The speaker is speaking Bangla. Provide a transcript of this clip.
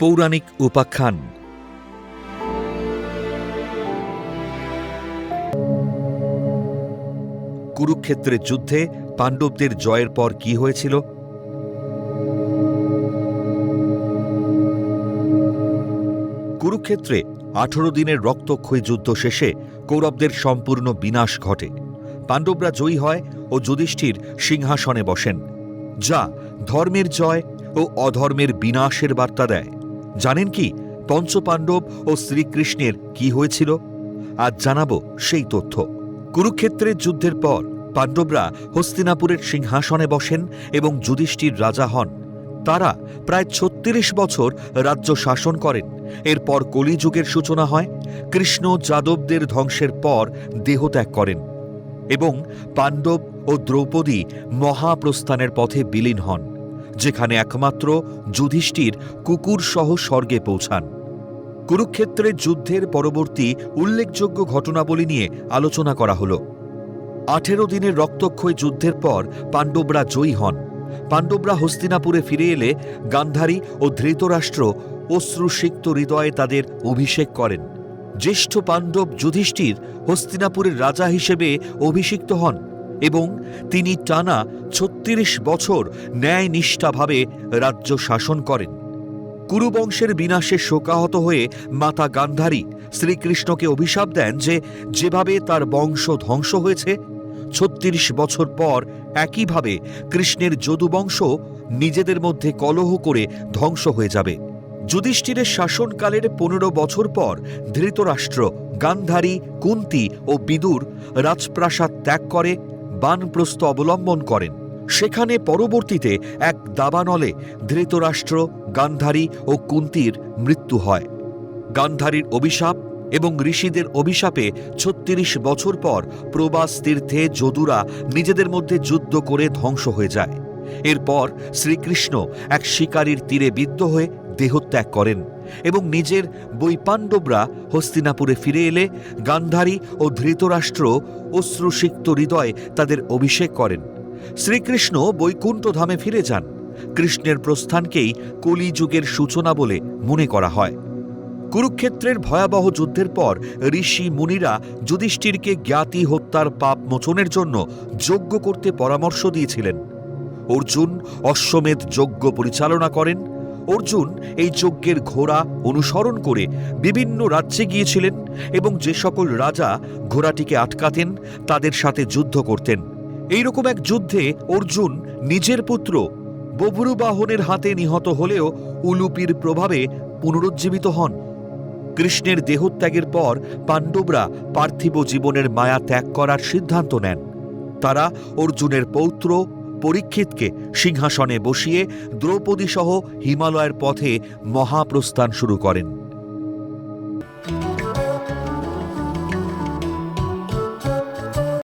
পৌরাণিক উপাখ্যান। কুরুক্ষেত্রের যুদ্ধে পাণ্ডবদের জয়ের পর কি হয়েছিল? কুরুক্ষেত্রে আঠেরো দিনের রক্তক্ষয়ী যুদ্ধ শেষে কৌরবদের সম্পূর্ণ বিনাশ ঘটে। পাণ্ডবরা জয়ী হয় ও যুধিষ্ঠির সিংহাসনে বসেন। যা ধর্মের জয় ও অধর্মের বিনাশের বার্তা দেয়। জানেন কি পঞ্চপাণ্ডব ও শ্রীকৃষ্ণের কি হয়েছিল? আজ জানাব সেই তথ্য। কুরুক্ষেত্রের যুদ্ধের পর পাণ্ডবরা হস্তিনাপুরের সিংহাসনে বসেন এবং যুধিষ্ঠির রাজা হন। তারা প্রায় ছত্রিশ বছর রাজ্য শাসন করেন। এরপর কলিযুগের সূচনা হয়, কৃষ্ণ যাদবদের ধ্বংসের পর দেহত্যাগ করেন এবং পাণ্ডব ও দ্রৌপদী মহাপ্রস্থানের পথে বিলীন হন। যেখানে একমাত্র যুধিষ্ঠির কুকুর সহ স্বর্গে পৌঁছান। কুরুক্ষেত্রের যুদ্ধের পরবর্তী উল্লেখযোগ্য ঘটনাবলী নিয়ে আলোচনা করা হল। আঠেরো দিনের রক্তক্ষয় যুদ্ধের পর পাণ্ডবরা জয়ী হন। পাণ্ডবরা হস্তিনাপুরে ফিরে এলে গান্ধারী ও ধৃতরাষ্ট্র অশ্রুসিক্ত হৃদয়ে তাদের অভিষেক করেন। জ্যেষ্ঠ পাণ্ডব যুধিষ্ঠির হস্তিনাপুরের রাজা হিসেবে অভিষিক্ত হন। এবং তিনি টানা ছত্রিশ বছর ন্যায়নিষ্ঠাভাবে রাজ্য শাসন করেন। কুরুবংশের বিনাশে শোকাহত হয়ে মাতা গান্ধারী শ্রীকৃষ্ণকে অভিশাপ দেন যে যেভাবে তার বংশ ধ্বংস হয়েছে, ছত্রিশ বছর পর একইভাবে কৃষ্ণের যদুবংশ নিজেদের মধ্যে কলহ করে ধ্বংস হয়ে যাবে। যুধিষ্ঠিরের শাসনকালের পনেরো বছর পর ধৃতরাষ্ট্র গান্ধারী, কুন্তি ও বিদুর রাজপ্রাসাদ ত্যাগ করে বানপ্রস্থ অবলম্বন করেন। সেখানে পরবর্তীতে এক দাবানলে ধৃতরাষ্ট্র, গান্ধারী ও কুন্তির মৃত্যু হয়। গান্ধারীর অভিশাপ এবং ঋষিদের অভিশাপে ছত্রিশ বছর পর প্রবাস তীর্থে যদুরা নিজেদের মধ্যে যুদ্ধ করে ধ্বংস হয়ে যায়। এরপর শ্রীকৃষ্ণ এক শিকারীর তীরে বিদ্ধ হয়ে দেহত্যাগ করেন এবং নিজের বৈপাণ্ডবরা হস্তিনাপুরে ফিরে এলে গান্ধারী ও ধৃতরাষ্ট্র অশ্রুসিক্ত হৃদয়ে তাদের অভিষেক করেন। শ্রীকৃষ্ণ বৈকুণ্ঠ ধামে ফিরে যান। কৃষ্ণের প্রস্থানকেই কলিযুগের সূচনা বলে মনে করা হয়। কুরুক্ষেত্রের ভয়াবহ যুদ্ধের পর ঋষি মুনিরা যুধিষ্ঠিরকে জ্ঞাতি হত্যার পাপ মোচনের জন্য যজ্ঞ করতে পরামর্শ দিয়েছিলেন। অর্জুন অশ্বমেধ যজ্ঞ পরিচালনা করেন অর্জুন এই যজ্ঞের ঘোড়া অনুসরণ করে বিভিন্ন রাজ্যে গিয়েছিলেন এবং যে সকল রাজা ঘোড়াটিকে আটকাতেন, তাদের সাথে যুদ্ধ করতেন। এইরকম এক যুদ্ধে অর্জুন নিজের পুত্র বভ্রুবাহনের হাতে নিহত হলেও উলুপির প্রভাবে পুনরুজ্জীবিত হন। কৃষ্ণের দেহত্যাগের পর পাণ্ডবরা পার্থিব জীবনের মায়া ত্যাগ করার সিদ্ধান্ত নেন। তারা অর্জুনের পৌত্র পরীক্ষিতকে সিংহাসনে বসিয়ে দ্রৌপদীসহ হিমালয়ের পথে মহাপ্রস্থান শুরু করেন।